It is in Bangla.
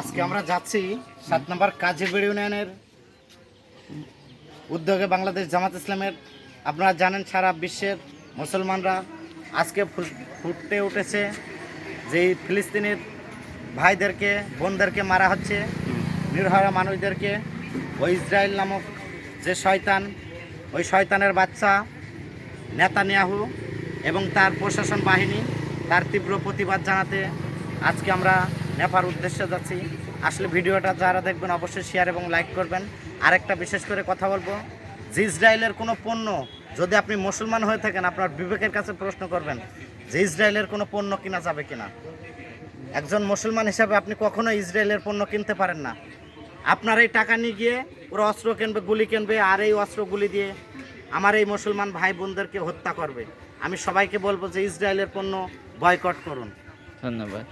আজকে আমরা যাচ্ছি সাত নম্বর কাজীরবেড় ইউনিয়নের উদ্যোগে বাংলাদেশ জামাত ইসলামের। আপনারা জানেন সারা বিশ্বের মুসলমানরা আজকে ফুটতে উঠেছে যে ফিলিস্তিনের ভাইদেরকে, বোনদেরকে মারা হচ্ছে নির্ভয়া মানুষদেরকে, ওই ইসরায়েল নামক যে শয়তান, ওই শয়তানের বাচ্চা নেতানিয়াহু এবং তার প্রশাসন বাহিনী তার তীব্র প্রতিবাদ জানাতে আজকে আমরা নেপার উদ্দেশ্যে যাচ্ছি। আসলে ভিডিওটা যারা দেখবেন অবশ্যই শেয়ার এবং লাইক করবেন। আরেকটা বিশেষ করে কথা বলব যে ইসরায়েলের কোনো পণ্য যদি আপনি মুসলমান হয়ে থাকেন, আপনার বিবেকের কাছে প্রশ্ন করবেন যে ইসরায়েলের কোনো পণ্য কিনা যাবে কিনা? একজন মুসলমান হিসাবে আপনি কখনো ইসরায়েলের পণ্য কিনতে পারেন না। আপনার এই টাকা নিয়ে গিয়ে ওরা অস্ত্র কিনবে, গুলি কিনবে, আর এই অস্ত্র গুলি দিয়ে আমার এই মুসলমান ভাই বোনদেরকে হত্যা করবে। আমি সবাইকে বলব যে ইসরায়েলের পণ্য বয়কট করুন। ধন্যবাদ।